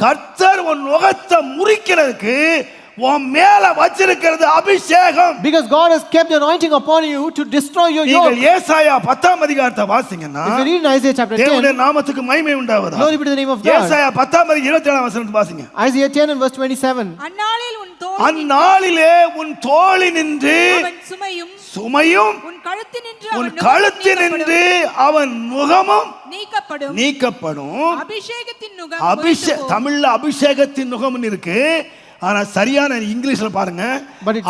கர்த்தர் உன் முகத்தை முறிக்கிறதுக்கு உன் மேல வச்சிருக்கிறது அபிஷேகம் Because God has kept the anointing upon you to destroy your நீங்கள் yoke. பத்தாம் அதிகாரத்தை வாசிங்கன்னா If you read in Isaiah chapter தேவனுடைய 10, நாமத்துக்கு மகிமை உண்டாவதா glory be to the name of God. ஏசாயா அதிகாரம் இருபத்தி ஏழாம் வசனத்தை வாசிங்க Isaiah 10 and verse 27. அந்நாளில் உன் தோல் அந்நாளிலே உன் தோழி நின்று அவன் சுமையும் சுமையும் உன் கழுத்து நின்று உன் அவன் நுகமும் கழுத்து நின்று அவன் முகமும் நீக்கப்படும் நீக்கப்படும் அபிஷேகத்தின் நுகம் அபிஷே முறிந்து போகும். தமிழ்ல அபிஷேகத்தின் முகம்னு இருக்கு ஆனா சரியான இங்கிலீஷ்ல பாருங்க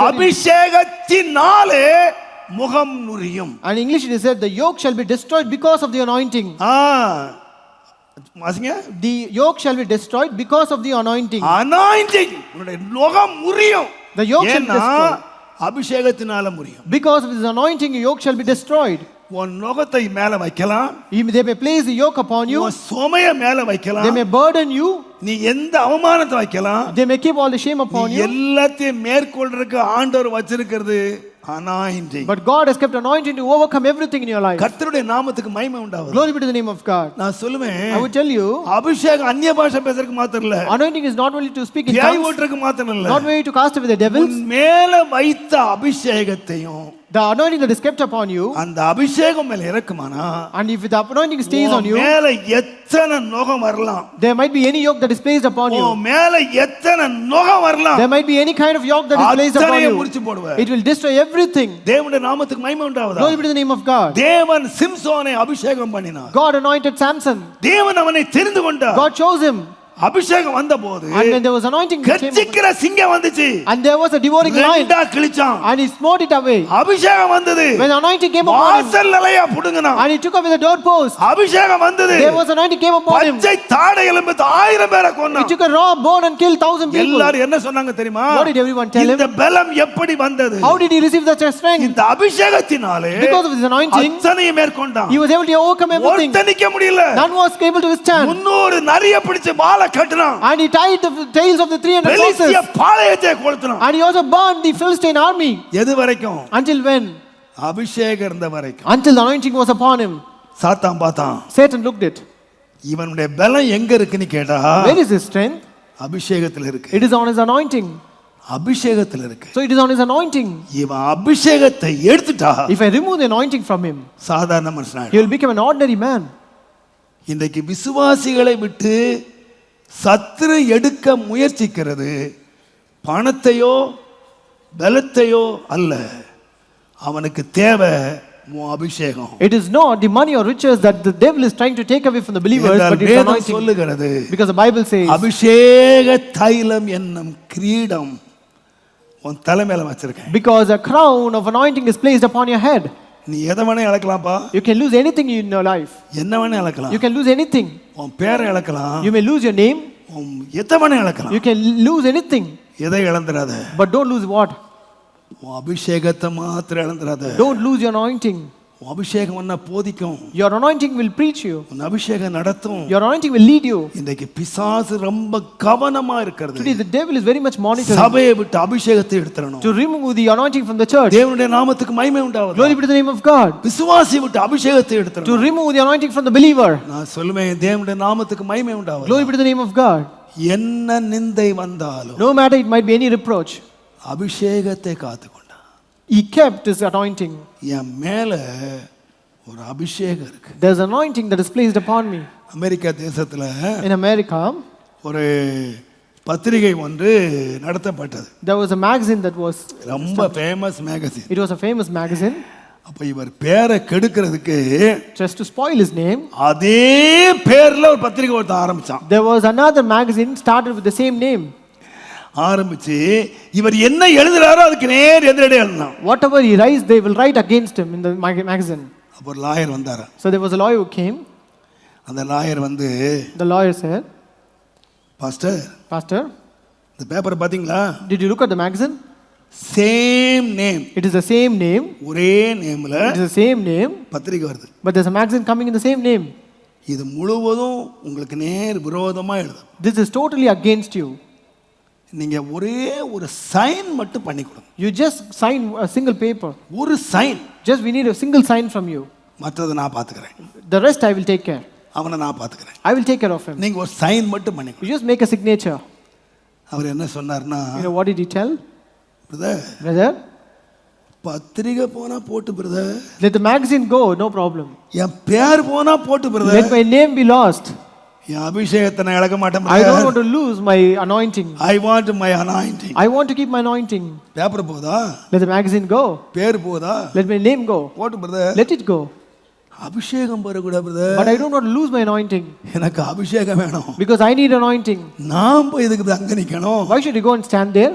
அபிஷேகத்தினாலே முகம் நுரியும் English it is said, the yoke shall be destroyed because of the anointing. ஆ வாசிங்க The yoke shall be destroyed because of the anointing. Anointing உன்னுடைய முகம் The yoke shall ஏன்னா destroy. அபிஷேகத்தினால Because of this anointing, your yoke shall be destroyed. உன் நுகத்தை மேல வைக்கலாம் You- They may place the yoke upon you, உன் சுமைய மேல they வைக்கலாம் may burden you, நீ எந்த அவமானத்தை வைக்கலாம் they may keep all the shame upon you. எல்லாத்தையும் மேற்கொள்றதுக்கு ஆண்டவர் வச்சிருக்கிறது anointing But God has kept anointing to overcome everything in your life. கர்த்தருடைய நாமத்துக்கு மகிமை உண்டாவது Glory be to the name of God. நான் சொல்லுவேன் I would tell you, அபிஷேகம் அந்நிய பாஷை பேசுறதுக்கு மாத்திரம் இல்ல anointing is not only to speak in tongues, ஓட்டுறதுக்கு மாத்திரம் இல்ல not only to cast away the devils. மேல வைத்த அபிஷேகத்தையும் The anointing that is kept upon you, அந்த அபிஷேகம் மேல இறக்குமானா and if the anointing stays on you, மேல எத்தனை நுகம் வரலாம் there might be any yoke that is placed upon you. மேல எத்தனை நுகம் வரலாம் There might be any kind of yoke that is placed upon you. முறிச்சு போடுவ It will destroy everything. தேவனுடைய நாமத்துக்கு மகிமை உண்டாவதா Glory be to the name of God. தேவன் சிம்சோனை அபிஷேகம் பண்ணினார் God anointed Samson. தேவன் அவனை தெரிந்து கொண்டார் God chose him. அபிஷேகம் வந்த போது And when there was anointing, கர்ச்சிக்கிற சிங்கம் வந்துச்சு and there was a devouring lion, ரெண்டா கிழிச்சான் and he smote it away. அபிஷேகம் வந்தது When anointing came upon him, வாசல் நிலையா புடுங்கினான் and he took away the doorpost, அபிஷேகம் வந்தது there was anointing came upon him. பச்சை தாடை எலும்பு ஆயிரம் பேரை He கொன்னான் took a raw bone and killed thousand people. எல்லாரும் என்ன சொன்னாங்க தெரியுமா What did everyone tell him? இந்த பலம் எப்படி வந்தது How did he receive a strength? இந்த அபிஷேகத்தினாலே Because of his anointing, அத்தனையும் மேற்கொண்டான் he was able to overcome everything. ஒருத்தன் நிக்க முடியல None was able to withstand. முன்னூறு நரிய பிடிச்சு வாழை கட்டுனான் And he tied the tails of the 300 பெலிஸ்திய horses. பாளையத்தை கொளுத்தினான் And he also burned the Philistine army. எது வரைக்கும் Until when? அபிஷேகம் இருந்த வரைக்கும் Until the anointing was upon him. சாத்தான் பார்த்தான் Satan looked it. இவனுடைய பலம் எங்க இருக்குன்னு கேட்டா Where is his strength? அபிஷேகத்துல இருக்கு It is on his anointing. அபிஷேகத்துல இருக்கு So it is on his anointing. இவன் அபிஷேகத்தை எடுத்துட்டா If I remove the anointing from him, சாதாரண மனுஷனா he will become an ordinary man. இன்றைக்கு விசுவாசிகளை விட்டு சத்துரு எடுக்க முயற்சிக்கிறது பணத்தையோ பலத்தையோ அல்ல அவனுக்கு தேவை அபிஷேகம் It is not the money or riches that the devil is trying to take away from the believers, என்றால் but it's வேதம் anointing. சொல்லுகிறது Because the Bible says, அபிஷேக தைலம் என்னும் கிரீடம் உன் தலைமையில வச்சிருக்கேன் because a crown of anointing is placed upon your head. நீ எதை வேணா இழக்கலாம்ப்பா You can lose anything in your life. என்ன வேணா இழக்கலாம் You can lose anything. உன் பேரை இழக்கலாம் You may lose your name. உன் எதை வேணா இழக்கலாம் You can lose anything. எதை இழந்துடாத But don't lose what? உன் அபிஷேகத்தை மாத்திரம் இழந்துடாத Don't lose your anointing. அபிஷேகம் என்ன போதிக்கும் Your anointing will preach you. உன் அபிஷேகம் நடத்தும் Your anointing will lead you. இன்றைக்கு பிசாசு ரொம்ப கவனமா இருக்கிறது Today, the devil is very much monitoring சபையை விட்டு அபிஷேகத்தை எடுத்துடணும் to remove the anointing from the church. தேவனுடைய நாமத்துக்கு மகிமை உண்டாவது Glory be to the name of God. விசுவாசி விட்டு அபிஷேகத்தை To எடுத்துடணும் remove the anointing from the believer. நான் சொல்லுவேன் தேவனுடைய நாமத்துக்கு மகிமை உண்டாவது Glory be to the name of God. என்ன நிந்தை வந்தாலும் No matter it might be any reproach, அபிஷேகத்தை காத்துக்கொண்டான் he kept his anointing. என் மேல ஒரு அபிஷேகம் இருக்கு There's anointing that is placed upon me. America தேசத்துல In America, ஒரு பத்திரிகை ஒன்று நடத்தப்பட்டது there was a magazine that was, ரொம்ப famous magazine it was a famous magazine. அப்ப இவர் பேரை கெடுக்கிறதுக்கு Just to spoil his name, அதே பேர்ல ஒரு பத்திரிகை ஒருத்தன் ஆரம்பிச்சான் there was another magazine started with the same name. ஆரம்பிச்சு இவர் என்ன எழுதுறாரோ அதுக்கு நேர் எதிரடி எழுதினான் Whatever he writes, they will write against him in the mag- magazine. அப்போ ஒரு லாயர் வந்தார் So there was a lawyer who came. அந்த லாயர் வந்து The lawyer said, pastor Pastor, இந்த பேப்பரை பார்த்தீங்களா did you look at the magazine? Same name It is the same name. ஒரே நேம்ல It is the same name, பத்திரிகை வருது but there's a magazine coming in the same name. இது முழுவதும் உங்களுக்கு நேர் விரோதமா எழுதும் This is totally against you. நீங்க ஒரே ஒரு சைன் மட்டும் பண்ணி கொடுங்க You just sign a single paper. ஒரு sign Just we need a single sign from you. மற்றதை நான் பார்த்துக்கிறேன் The rest I will take care. அவனை நான் பார்த்துக்கிறேன் I will take care of him. நீங்க ஒரு சைன் மட்டும் பண்ணி You just make a signature. அவர் என்ன சொன்னார்னா did he tell? Brother Brother, பத்திரிகை போனா போட்டு brother let the magazine go, no problem. என் பேர் போனா போட்டு brother my name be lost. என் அபிஷேகத்தை நான் இழக்க மாட்டேன் I don't want brother to lose my anointing. I want my anointing I want to keep my anointing. Paper போதா Let the magazine go. பேர் போதா Let my name go. போட்டு brother Let it go. அபிஷேகம் பெறக்கூடாது brother But I don't want to lose my anointing எனக்கு அபிஷேகம் வேணும் because I need anointing. நான் போய் இதுக்கு அங்க நிக்கணும் Why should you go and stand there?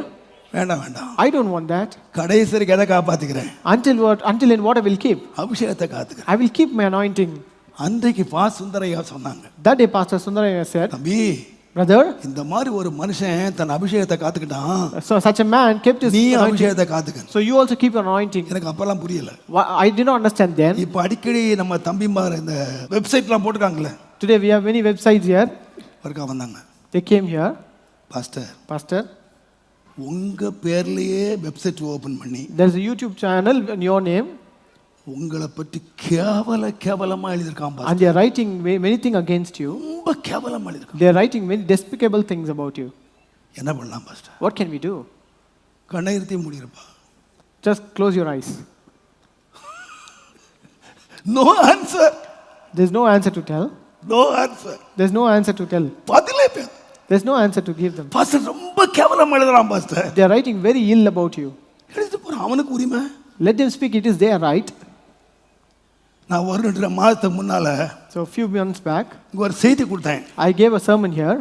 வேண்டாம் வேண்டாம் I don't want that. கடைசி வரைக்கும் எதை காப்பாத்திக்கிறேன் Until what? Until and what I will keep. அபிஷேகத்தை காத்துக்கிறேன் I will keep my anointing. அன்றைக்கு பா சுந்தரையா சொன்னாங்க That day, Pastor Sundaraya said, தம்பி Brother, இந்த மாதிரி ஒரு மனுஷன் தன் அபிஷேகத்தை காத்துக்கிட்டான் so such a man kept his நீ. அபிஷேகத்தை காத்துக்க So you also keep your anointing. எனக்கு அப்பெல்லாம் புரியல I did not understand then. இப்போ அடிக்கடி நம்ம தம்பிமார் இந்த வெப்சைட்லாம் போட்டிருக்காங்களே Today we have many websites here. ஒருக்கா வந்தாங்க They came here, pastor Pastor. உங்க பேர்லயே வெப்சைட் ஓபன் பண்ணி There's a YouTube channel in your name, உங்களை பற்றி கேவல கேவலமா எழுதியிருக்கான் and they are writing ma- many things against you. ரொம்ப கேவலமா எழுதியிருக்கான் They are writing many despicable things about you. என்ன பண்ணலாம் pastor What can we do? கண்ணை இருத்தி முடியிருப்பா Just close your eyes. No answer There's no answer to tell. No answer There's no answer to tell. பதிலே பேர் There's no answer to give them. Pastor ரொம்ப கேவலம் எழுதுறான் pastor They are writing very ill about you. எழுதிட்டு போறான் அவனுக்கு உரிமை Let them speak, it is their right. நான் ஒரு ரெண்டு மாதத்துக்கு முன்னால a few months back, இங்க ஒரு செய்தி கொடுத்தேன் I gave a sermon here.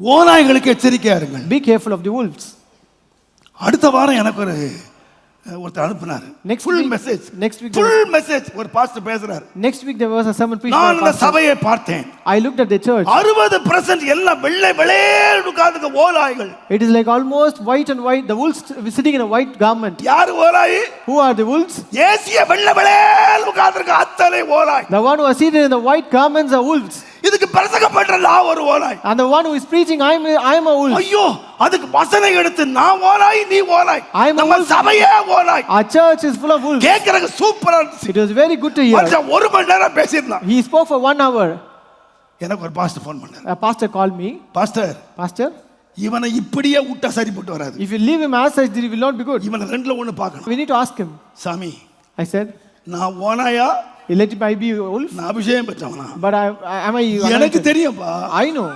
ஓநாய்களுக்கு எச்சரிக்கையா இருங்கள் Be careful of the wolves. அடுத்த வாரம் எனக்கு ஒரு ஒருத்தர் அனுப்புனாரு Next full message next week full message ஒரு பாஸ்டர் பேசுறாரு Next week there was a sermon preached நான் அந்த. சபையை பார்த்தேன் looked at the church. அறுபது பிரசன்ட் எல்லாம் வெள்ளை வெளையேன்னு உட்கார்ந்துக்க ஓநாய்கள் It is like almost white and white. The wolves sitting in a white garment. யாரு ஓநாய் Who are the wolves? ஏசிய வெள்ளை வெளையேன்னு உட்கார்ந்துருக்க அத்தனை ஓநாய் The one who are seated in the white garments are wolves. இதுக்கு பிரசங்கம் பண்ற நான் ஒரு ஓநாய் And the one who is preaching, I am, I am a wolf. ஐயோ அதுக்கு வசனம் எடுத்து நான் ஓநாய் நீ a நம்ம. சபையே ஓநாய் Our church is full of wolves. கேட்கறதுக்கு சூப்பரா இருந்துச்சு It was very good to hear. ஒரு மணி நேரம் பேசியிருந்தான் He spoke for one hour. எனக்கு ஒரு பாஸ்டர் ஃபோன் பண்ணாரு pastor called me. Pastor Pastor, இவனை இப்படியே விட்டா சரிப்பட்டு வராது if you leave him as such, it will not be good. இவனை ரெண்டுல ஒண்ணு பார்க்கணும் We need to ask him. சாமி I said, நான் ஓனாயா let be a wolf, நான் அபிஷேகம் பெற்றவனா but I, I, am I எனக்கு anointed? தெரியும்ப்பா I know.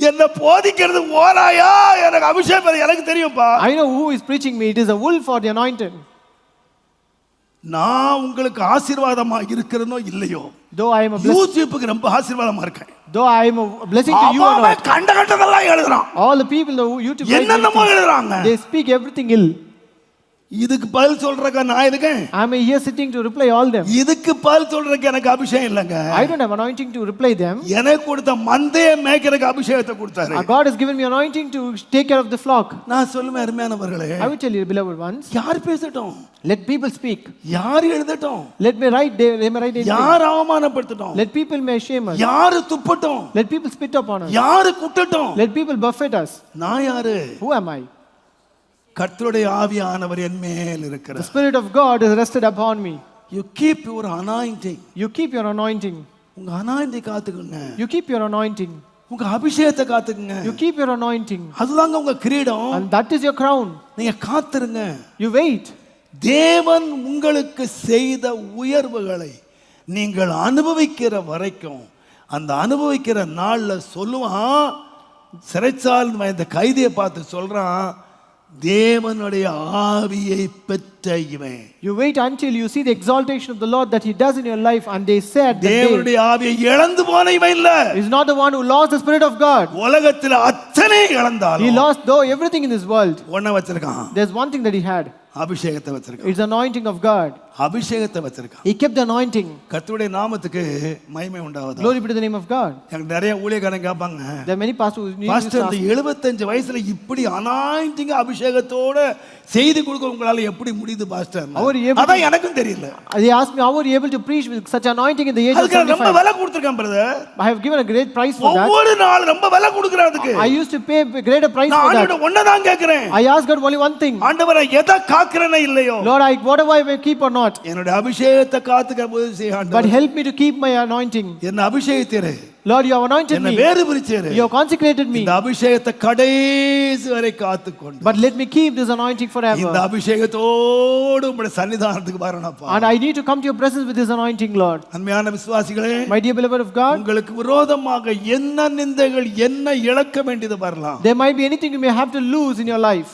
என்ன போதிக்கிறது ஓனாயா எனக்கு அபிஷேகம் பெற- எனக்கு தெரியும்ப்பா I know who is preaching me. It is a wolf or the anointed. நான் உங்களுக்கு ஆசீர்வாதமா இருக்கிறனோ இல்லையோ Though I am a blessing, யூடியூப்புக்கு ரொம்ப ஆசீர்வாதமா இருக்கேன் though I am a blessing to you or அவன் not, கண்ட கண்டதெல்லாம் எழுதுறான் all the people in the YouTube, write என்னென்னமோ. எழுதுறாங்க they speak everything ill. இதுக்கு பதில் சொல்றக்க நான் இருக்கேன் Am I here sitting to reply all them? இதுக்கு பதில் சொல்றதுக்கு எனக்கு அபிஷேகம் இல்லைங்க I don't have anointing to reply them. எனக்கு கொடுத்த மந்தைய மேய்க்கிறதுக்கு அபிஷேகத்தை கொடுத்தாரு Uh, God has given me anointing to take care of the flock. நான் சொல்லுவேன் அருமையானவர்களே I will tell you, beloved ones, யார் பேசட்டும் let people speak. யார் எழுதட்டும் Let me write, they, they may write anything. யார் அவமானப்படுத்தட்டும் Let people may shame us. யாரு துப்பட்டும் Let people spit upon us. யாரு குட்டட்டும் Let people buffet us. நான் யாரு Who am I? கர்த்தருடைய ஆவியானவர் என் மேல் The இருக்கிறார் Spirit of God is rested upon me. You keep your anointing You keep your anointing. உங்க அனாயிண்டி காத்துக்குங்க You keep your anointing. உங்க அபிஷேகத்தை காத்துக்குங்க You keep your anointing. அதுதாங்க உங்க கிரீடம் And that is your crown. நீங்க காத்துருங்க You wait. தேவன் உங்களுக்கு செய்த உயர்வுகளை நீங்கள் அனுபவிக்கிற வரைக்கும் அந்த அனுபவிக்கிற நாள்ல சொல்லுவான் சிறைச்சால் இந்த கைதியை பார்த்து சொல்றான் தேவனுடைய ஆவியை பெற்ற இவன் You wait until you see the exaltation of the Lord that He does in your life, and they said தேவனுடைய ஆவியை இழந்து போன இவன் இல்ல is not the one who lost the Spirit of God. உலகத்துல அத்தனை He இழந்தாலும் lost though everything in this world. ஒன்ன வச்சிருக்கான் There's one thing that he had. அபிஷேகத்தை வச்சிருக்கான் It's anointing of God. அபிஷேகத்தை வச்சிருக்கான் He kept the anointing. கர்த்தருடைய நாமத்துக்கு மகிமை உண்டாவது Glory be to the name of God. எனக்கு நிறைய ஊழியக்காரங்க கேட்பாங்க There are many pastors to இந்த ask, எழுபத்தஞ்சு வயசுல இப்படி அனாயிண்டிங்க அபிஷேகத்தோட செய்தி கொடுக்க உங்களால எப்படி முடியுது பாஸ்டர் அவர் அதான் எனக்கும் தெரியல they asked me, how were you able to preach with such anointing in the age of அதுக்கு நான் ரொம்ப 75? விலை கொடுத்துருக்கேன் brother I have given a great price for that. ஒவ்வொரு நாள் ரொம்ப விலை கொடுக்குறேன் அதுக்கு I used to pay a greater price நான் for that. ஆண்டவரை ஒன்னதான் கேட்கிறேன் I asked God only one thing. ஆண்டவரை எதை காக்கிறேனே இல்லையோ Lord, I, whatever I may keep or not, not. என்னுடைய அபிஷேகத்தை காத்துக்க உதவி செய்ய But help me to keep my anointing. என்ன அபிஷேகத்திரு Lord, you have anointed me. வேறு பிரிச்சேரு You have consecrated me. இந்த அபிஷேகத்தை கடைசி வரை காத்துக்கொண்டு But let me keep this anointing இந்த forever. அபிஷேகத்தோடு உங்களுடைய சன்னிதானத்துக்கு வரணும்ப்பா And I need to come to your presence with this anointing, Lord. அன்மையான விசுவாசிகளே My dear beloved of God, உங்களுக்கு விரோதமாக என்ன நிந்தைகள் என்ன இழக்க வேண்டியது வரலாம் there might be anything you may have to lose in your life.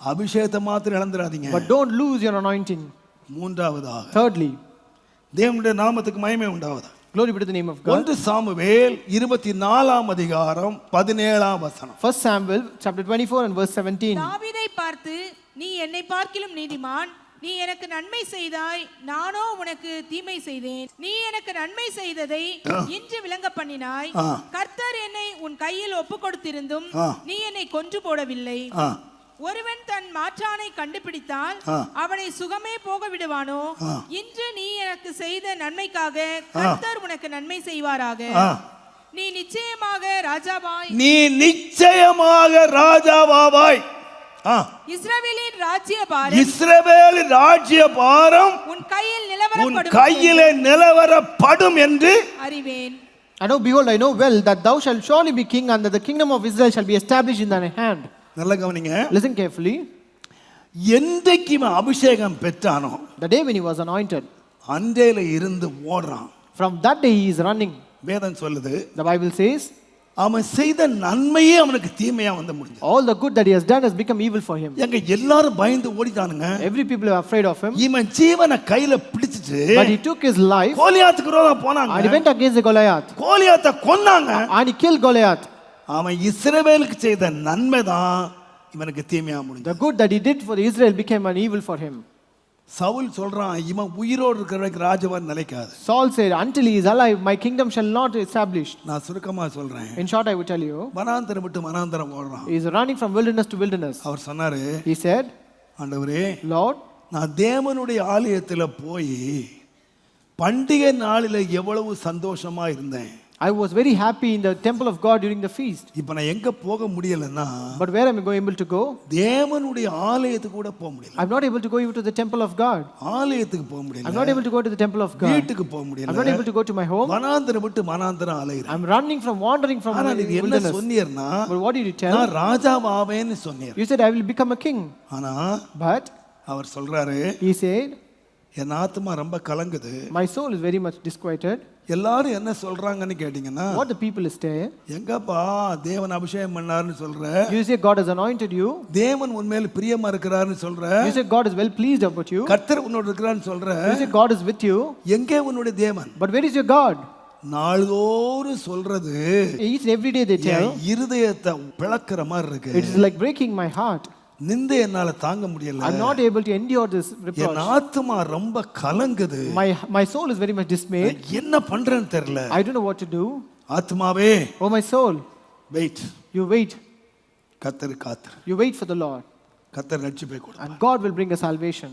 அபிஷேகத்தை மாத்திரம் இழந்துடாதீங்க But don't lose your anointing. மூன்றாவதாக Thirdly, தேவனுடைய நாமத்துக்கு மகிமை உண்டாவது glory be to the name of God. ஒன்று சாமுவேல் இருபத்தி நாலாம் அதிகாரம் பதினேழாம் வசனம். First Samuel chapter 24 and verse 17. தாவீதை பார்த்து நீ என்னை பார்க்கிலும் நீதிமான். நீ எனக்கு நன்மை செய்தாய். நானோ உனக்கு தீமை செய்தேன். நீ எனக்கு நன்மை செய்ததை இன்று விளங்க பண்ணினாய். கர்த்தர் என்னை உன் கையில் ஒப்பு கொடுத்திருந்தும். நீ என்னை கொன்று போடவில்லை. ஒருவன் தன் மாற்றானை கண்டுபிடித்தால். அவனை சுகமே போக விடுவானோ. இன்று நீ எனக்கு செய்த நன்மைக்காக கர்த்தர் உனக்கு நன்மை செய்வாராக. நீ நிச்சயமாக ராஜாவாய் நீ நிச்சயமாக ராஜாவாவாய் ஆ. இஸ்ரவேலின் ராஜ்ய பாரம் இஸ்ரவேலின் ராஜ்ய பாரம் உன் கையில் உன் நிலவரப்படும் கையிலே நிலவரப்படும் என்று அறிவேன் I know, behold, I know well that thou shalt surely be king, and that the kingdom of Israel shall be established in thine hand. நல்ல கவனிங்க Listen carefully. என்றைக்கு இவன் அபிஷேகம் பெற்றானோ The day when he was anointed, அன்றையில இருந்து ஓடுறான் from that day he is running. வேதம் சொல்லுது The Bible says, அவன் செய்த நன்மையே அவனுக்கு தீமையா வந்து முடிஞ்சது all the good that he has done has become evil for him. எங்க எல்லாரும் பயந்து ஓடிட்டானுங்க Every people are afraid of him. இவன் ஜீவனை கையில பிடிச்சிட்டு But he took his life கோலியாத்துக்கு ரோதா and he போனாங்க went against the Goliath. கோலியாத்தை கொன்னாங்க And he killed Goliath. அவன் இஸ்ரவேலுக்கு செய்த நன்மை தான் இவனுக்கு தீமையா முடிஞ்சது The good that he did for Israel became an evil for him. Saul சொல்றான் இவன் உயிரோடு இருக்கிற வரைக்கும் ராஜவான் நிலைக்காது Saul said, Until he is alive, my kingdom shall not be established. நான் சுருக்கமா சொல்றேன் In short, I will tell you, வனாந்தரம் விட்டு வனாந்தரம் ஓடுறான் he is running from wilderness to wilderness. அவர் சொன்னாரு He said, ஆண்டவரே Lord, நான் தேவனுடைய ஆலயத்துல போய் பண்டிகை நாளில எவ்வளவு சந்தோஷமா இருந்தேன் I was very happy in the temple of God during the feast. இப்ப நான் எங்க போக முடியலன்னா But where am I go- able to go? தேவனுடைய ஆலயத்துக்கு கூட போக முடியல I'm not able to go even to the temple of God. ஆலயத்துக்கு போக I'm முடியல not able to go to the temple of God. வீட்டுக்கு போக I'm not முடியல able to go to my home. வனாந்தரம் விட்டு வனாந்தரம் அலைகிறேன் I'm running from wandering from ஆனா நீங்க என்ன wilderness. சொன்னீர்னா But what did you tell? நான் ராஜாவாவேன்னு சொன்னீர் You said, I will become a king. ஆனா But அவர் சொல்றாரு he said, என் ஆத்மா ரொம்ப கலங்குது My soul is very much disquieted. எல்லாரும் என்ன சொல்றாங்கன்னு கேட்டீங்கன்னா What the people say, எங்கப்பா தேவன் அபிஷேகம் பண்ணாருன்னு சொல்ற you say God has anointed you. தேவன் உண்மையில பிரியமா இருக்கிறாருன்னு சொல்ற You say God is well pleased about you. கர்த்தர் உன்னோட இருக்கிறான்னு சொல்ற You say God is with you. எங்கே உன்னுடைய தேவன் But where is your God? நாள்தோறும் சொல்றது Each and every day they tell, என் இருதயத்தை பிளக்கிற மாதிரி இருக்கு it is like breaking my heart. நிந்தை என்னால தாங்க முடியல I'm not able to endure this N reproach. ஆத்மா ரொம்ப கலங்குது My, my soul is very much dismayed. நான் என்ன பண்றேன்னு தெரியல I don't know what to do. ஆத்மாவே Oh, my soul, wait you wait. கத்தரு காத்துரு You wait for the Lord. கத்தர் ரட்சிப்பை கொடு And God will bring a salvation.